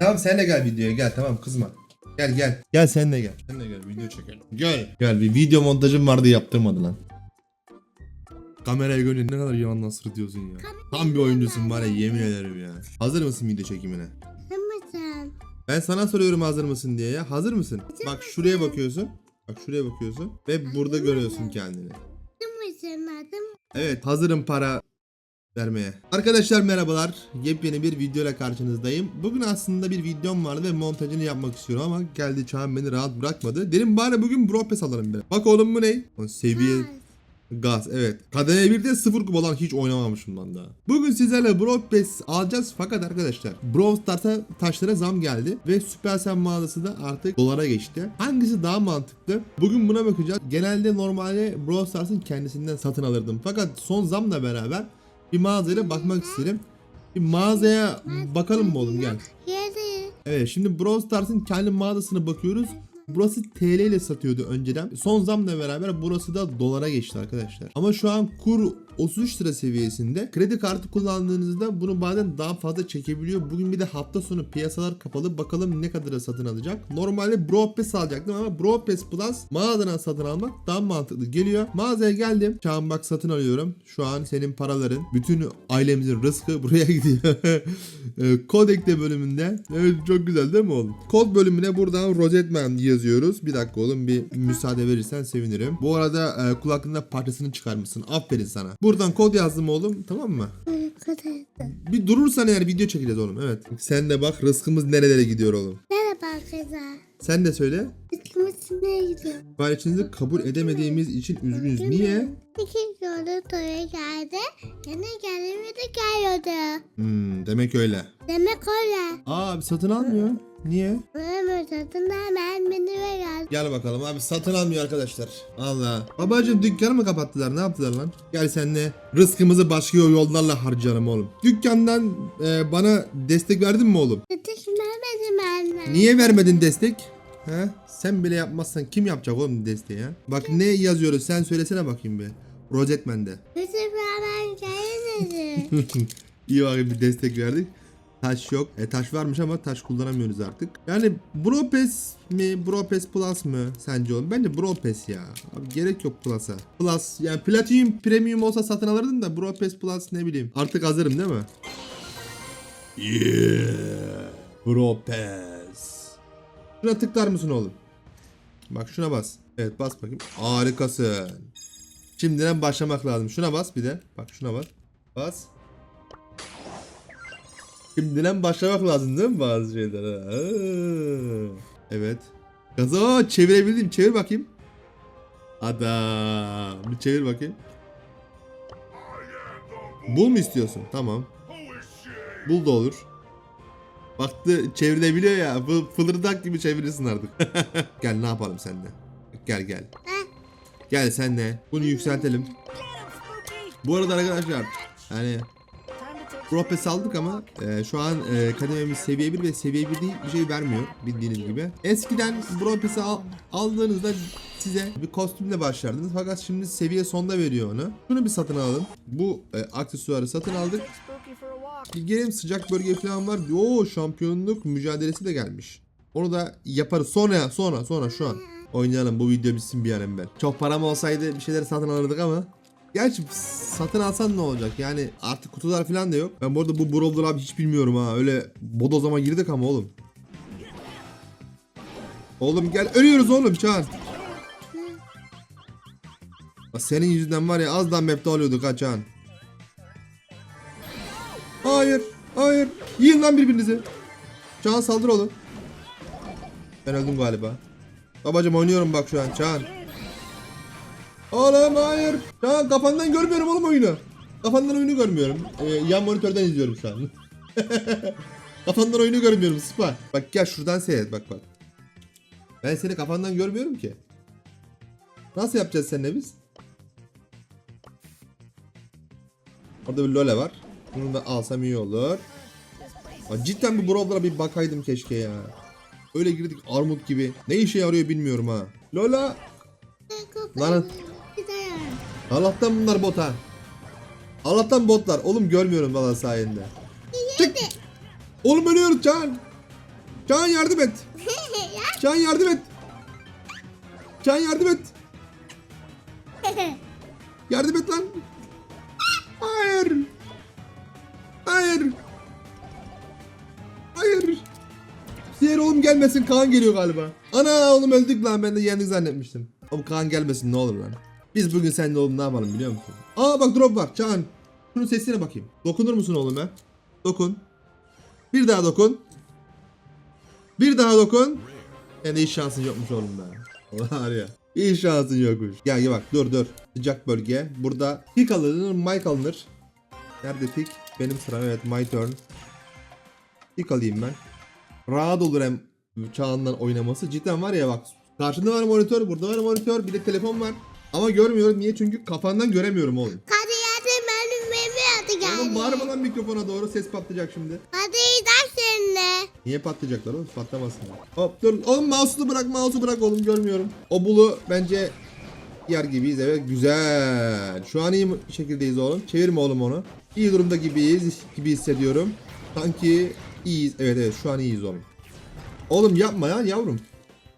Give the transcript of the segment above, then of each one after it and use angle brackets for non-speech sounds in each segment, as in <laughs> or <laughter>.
Tamam sen de gel videoya gel tamam kızma. Gel gel. Gel sen de gel. Sen de gel video çekelim. Gel. Gel bir video montajım vardı yaptırmadı lan. Kameraya görünce ne kadar yalan diyorsun ya. Tam bir oyuncusun var ya yemin ederim ya. Hazır mısın video çekimine? Tamam. Ben sana soruyorum hazır mısın diye ya. Hazır mısın? Bak şuraya bakıyorsun. Bak şuraya bakıyorsun. Ve burada görüyorsun kendini. Tamam. Evet hazırım para vermeye. Arkadaşlar merhabalar. Yepyeni bir videoyla karşınızdayım. Bugün aslında bir videom vardı ve montajını yapmak istiyorum ama geldi çağım beni rahat bırakmadı. Dedim bari bugün bro pass alalım bir. Bak oğlum bu ne? O seviye gaz evet. Kademe 1'de 0 kupa olan hiç oynamamışım lan daha. Bugün sizlerle bro pass alacağız fakat arkadaşlar Brawl Stars'a taşlara zam geldi ve Supercell mağazası da artık dolara geçti. Hangisi daha mantıklı? Bugün buna bakacağız. Genelde normalde Brawl Stars'ın kendisinden satın alırdım. Fakat son zamla beraber bir mağazaya bakmak istedim. Bir mağazaya bakalım mı oğlum gel. Evet şimdi Brawl Stars'ın kendi mağazasına bakıyoruz. Burası TL ile satıyordu önceden. Son zamla beraber burası da dolara geçti arkadaşlar. Ama şu an kur 33 lira seviyesinde. Kredi kartı kullandığınızda bunu bazen daha fazla çekebiliyor. Bugün bir de hafta sonu piyasalar kapalı. Bakalım ne kadara satın alacak. Normalde Bro Pass alacaktım ama Bro Pass Plus mağazadan satın almak daha mantıklı geliyor. Mağazaya geldim. Çağın bak satın alıyorum. Şu an senin paraların, bütün ailemizin rızkı <laughs> buraya gidiyor. Ee, Kod ekle bölümünde. Evet çok güzel değil mi oğlum? Kod bölümüne buradan Rosetman yazıyoruz. Bir dakika oğlum bir müsaade verirsen sevinirim. Bu arada e, kulaklığında parçasını çıkarmışsın. Aferin sana. Buradan kod yazdım oğlum tamam mı? Bir durursan eğer video çekeceğiz oğlum. Evet. Sen de bak rızkımız nerelere gidiyor oğlum. Merhaba kızlar. Sen de söyle. Üstümüzü ne gidiyor? Siparişinizi kabul edemediğimiz için üzgünüz. Niye? İki yolu toya geldi. Yine gelmedi geliyordu. Hmm, demek öyle. Demek öyle. Aa abi satın almıyor. Niye? Ömür tadında ben beni ve. Gel bakalım abi satın almıyor arkadaşlar. Allah. Babacım dükkanı mı kapattılar ne yaptılar lan? Gel senle rızkımızı başka yollarla harcayalım oğlum. Dükkandan e, bana destek verdin mi oğlum? Yetiş vermedim anne. Niye vermedin destek? He? Sen bile yapmazsan kim yapacak oğlum desteği ya? Bak ne yazıyoruz sen söylesene bakayım bir. Rozetmen'de. Vermem gelmedi. <laughs> İyi bakayım bir destek verdik. Taş yok. E taş varmış ama taş kullanamıyoruz artık. Yani Bro mi? Bro Plus mı? Sence oğlum? Bence Bro Pass ya. Abi gerek yok Plus'a. Plus yani Platinum Premium olsa satın alırdın da Bro Plus ne bileyim. Artık hazırım değil mi? Yeah. Bro Pass. Şuna tıklar mısın oğlum? Bak şuna bas. Evet bas bakayım. Harikasın. Şimdiden başlamak lazım. Şuna bas bir de. Bak şuna bas. Bas. Şimdiden başlamak lazım değil mi bazı şeylere? Evet. Gaza çevirebildim. Çevir bakayım. Adam. Bir çevir bakayım. Bul mu istiyorsun? Tamam. Bul da olur. Baktı çevirebiliyor ya. Bu fılırdak gibi çevirirsin artık. <laughs> gel ne yapalım seninle. Gel gel. Gel senle. Bunu yükseltelim. Bu arada arkadaşlar yani Pro Pass aldık ama e, şu an e, kadememiz seviye 1 ve seviye 1 değil bir şey vermiyor bildiğiniz gibi. Eskiden Pro al, aldığınızda size bir kostümle başlardınız fakat şimdi seviye sonda veriyor onu. Şunu bir satın alalım. Bu e, aksesuarı satın aldık. Bir gelelim sıcak bölge falan var. Oo şampiyonluk mücadelesi de gelmiş. Onu da yaparız. Sonra sonra sonra şu an. Oynayalım bu video bitsin bir an evvel. Çok param olsaydı bir şeyler satın alırdık ama. Gerçi satın alsan ne olacak? Yani artık kutular falan da yok. Ben bu arada bu Brawler abi hiç bilmiyorum ha. Öyle bodozama girdik ama oğlum. Oğlum gel ölüyoruz oğlum. Bak Senin yüzünden var ya az daha map'te oluyorduk ha Çağan. Hayır. Hayır. Yiyin lan birbirinizi. Çağan saldır oğlum. Ben öldüm galiba. Babacım oynuyorum bak şu an Çağan. Oğlum hayır. Çağan kafandan görmüyorum oğlum oyunu. Kafandan oyunu görmüyorum. Ee, yan monitörden izliyorum şu an. <laughs> kafandan oyunu görmüyorum Spa. Bak gel şuradan seyret bak bak. Ben seni kafandan görmüyorum ki. Nasıl yapacağız seninle biz? Orada bir lole var. Bunu da alsam iyi olur. Aa, cidden bu brawler'a bir bakaydım keşke ya. Öyle girdik armut gibi. Ne işe yarıyor bilmiyorum ha. Lola. Lan Gider. Allah'tan bunlar bot ha. Allah'tan botlar. Oğlum görmüyorum valla sayende. Çık. Oğlum ölüyoruz Can. Can yardım et. <laughs> Can yardım et. Can yardım et. <laughs> Yardım et lan. Hayır. Hayır. Hayır. Diğer oğlum gelmesin Kaan geliyor galiba. Ana oğlum öldük lan ben de yendik zannetmiştim. Oğlum Kaan gelmesin ne olur lan. Biz bugün seninle oğlum ne yapalım biliyor musun? Aa bak drop var Can. Şunun sesine bakayım. Dokunur musun oğlum ha? Dokun. Bir daha dokun. Bir daha dokun. Yani hiç şansın yokmuş oğlum be. Var ya. Hiç şansın yokmuş. Gel gel bak dur dur. Sıcak bölge. Burada pick alınır, mic alınır. Nerede pick? Benim sıram evet my turn. Pick alayım ben. Rahat olur hem çağından oynaması. Cidden var ya bak. Karşında var monitör, burada var monitör, bir de telefon var. Ama görmüyorum niye? Çünkü kafandan göremiyorum oğlum. Hadi yardım benim meme adı geldi. Oğlum bağırma lan mikrofona doğru ses patlayacak şimdi. Hadi ders seninle. Niye patlayacaklar oğlum? Patlamasınlar. Hop dur. Oğlum mouse'u bırak, mouse'u bırak oğlum görmüyorum. O bulu bence yer gibiyiz evet güzel. Şu an iyi şekildeyiz oğlum. Çevirme oğlum onu. İyi durumda gibiyiz gibi hissediyorum. Sanki iyiyiz. Evet evet şu an iyiyiz oğlum. Oğlum yapma ya yavrum.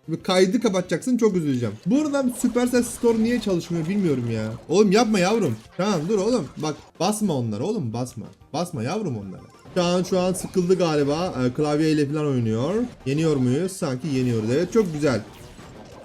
Bir kaydı kapatacaksın çok üzüleceğim. Buradan Supercell Store niye çalışmıyor bilmiyorum ya. Oğlum yapma yavrum. Tamam dur oğlum. Bak basma onları oğlum basma. Basma yavrum onları. Şu an şu an sıkıldı galiba. Ee, klavyeyle falan oynuyor. Yeniyor muyuz? Sanki yeniyoruz. Evet çok güzel.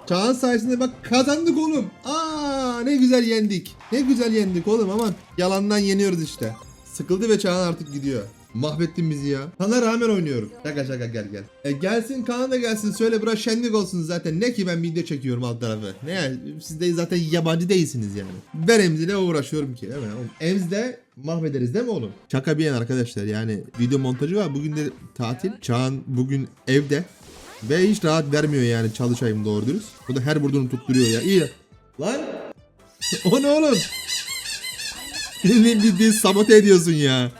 Çağan sayesinde bak kazandık oğlum. Aa ne güzel yendik. Ne güzel yendik oğlum aman. Yalandan yeniyoruz işte. Sıkıldı ve Çağan artık gidiyor. Mahvettin bizi ya. Sana rağmen oynuyorum. Şaka şaka gel gel. E gelsin Kaan gelsin söyle bura şenlik olsun zaten. Ne ki ben video çekiyorum alt tarafı. Ne yani siz de zaten yabancı değilsiniz yani. Ben Emzi'yle uğraşıyorum ki mi? Oğlum, Emz'de mahvederiz değil mi oğlum? Şaka bir yana arkadaşlar yani video montajı var. Bugün de tatil. Çağan bugün evde. Ve hiç rahat vermiyor yani çalışayım doğru dürüst. Bu da her vurduğunu tutturuyor ya. İyi. Lan. <laughs> o ne oğlum? <laughs> Bildiğin sabote ediyorsun ya.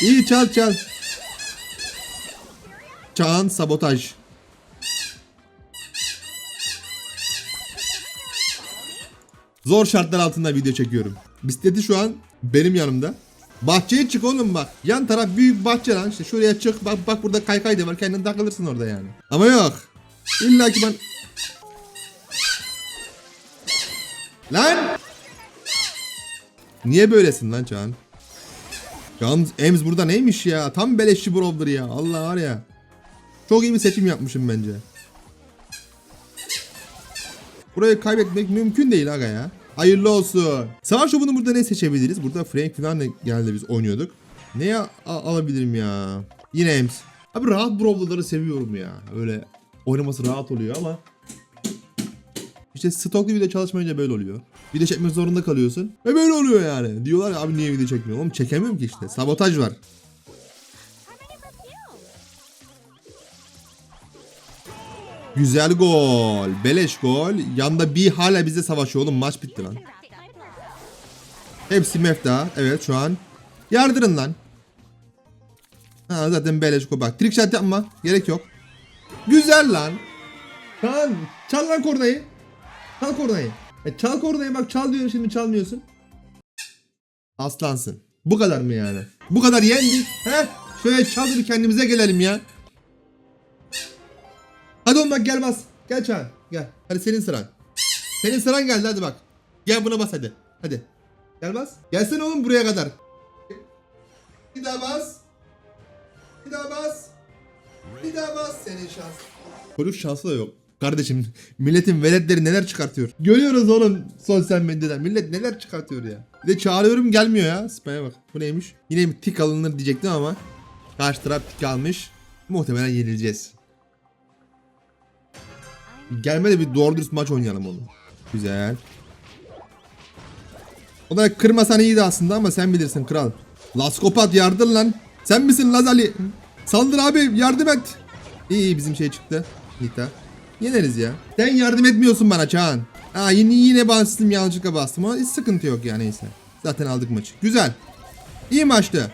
İyi çal çal. Çağan sabotaj. Zor şartlar altında video çekiyorum. Bisikleti şu an benim yanımda. Bahçeye çık oğlum bak. Yan taraf büyük bahçe lan. İşte şuraya çık. Bak bak burada kaykay da var. Kendin takılırsın orada yani. Ama yok. İlla ki ben... Lan! Niye böylesin lan Çağan? Yalnız Ems burada neymiş ya? Tam beleşçi brawler ya. Allah var ya. Çok iyi bir seçim yapmışım bence. Burayı kaybetmek mümkün değil aga ya. Hayırlı olsun. Savaş şovunu burada ne seçebiliriz? Burada Frank falan geldi biz oynuyorduk. Ne alabilirim ya? Yine Ems. Abi rahat brawler'ları seviyorum ya. Öyle oynaması rahat oluyor ama işte stoklu video çalışmayınca böyle oluyor. Video çekmek zorunda kalıyorsun. Ve böyle oluyor yani. Diyorlar ya abi niye video çekmiyor? Oğlum çekemiyorum ki işte. Sabotaj var. Güzel gol. Beleş gol. Yanda bir hala bize savaşıyor oğlum. Maç bitti lan. Hepsi mefta. Evet şu an. Yardırın lan. Ha zaten beleş gol. Bak trick shot yapma. Gerek yok. Güzel lan. Kaan çal lan kornayı. Çal kornayı. E çal kornayı bak çal diyorum şimdi çalmıyorsun. Aslansın. Bu kadar mı yani? Bu kadar yendik. He? Şöyle çal kendimize gelelim ya. Hadi oğlum bak gel bas. Gel Çağan. Gel. Hadi senin sıran. Senin sıran geldi hadi bak. Gel buna bas hadi. Hadi. Gel bas. Gelsene oğlum buraya kadar. Bir daha bas. Bir daha bas. Bir daha bas senin şans. Çocuk şansı da yok. Kardeşim milletin veletleri neler çıkartıyor. Görüyoruz oğlum sosyal medyadan. Millet neler çıkartıyor ya. Bir de çağırıyorum gelmiyor ya. Spam'e bak. Bu neymiş? Yine bir tik alınır diyecektim ama. Karşı taraf tik almış. Muhtemelen yenileceğiz. Gelme de bir doğru dürüst maç oynayalım oğlum. Güzel. O da kırmasan iyiydi aslında ama sen bilirsin kral. Laskopat yardır lan. Sen misin Lazali? Saldır abi yardım et. İyi iyi bizim şey çıktı. Nita. Yeneriz ya. Sen yardım etmiyorsun bana Çağan. Aa yine yine bastım yanlışlıkla bastım ama hiç sıkıntı yok ya neyse. Zaten aldık maçı. Güzel. İyi maçtı.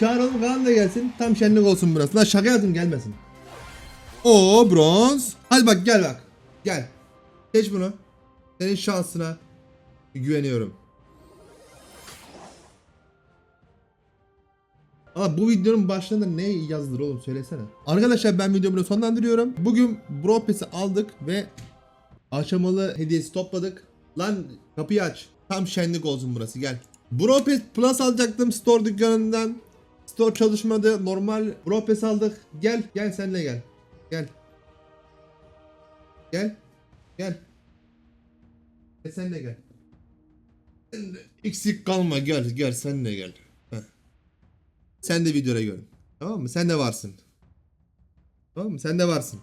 Çağır oğlum Kaan da gelsin. Tam şenlik olsun burası. Lan şaka yaptım gelmesin. O bronz. Hadi bak gel bak. Gel. Geç bunu. Senin şansına güveniyorum. Ama bu videonun başlığında ne yazılır oğlum söylesene. Arkadaşlar ben videomu sonlandırıyorum. Bugün Bro Pass'i aldık ve aşamalı hediyesi topladık. Lan kapıyı aç. Tam şenlik olsun burası gel. Bro Pass Plus alacaktım store dükkanından. Store çalışmadı. Normal Bro Pass aldık. Gel gel senle gel. Gel. Gel. Gel. Gel senle gel. Eksik kalma gel gel senle gel. Sen de videoya gör. Tamam mı? Sen de varsın. Tamam mı? Sen de varsın.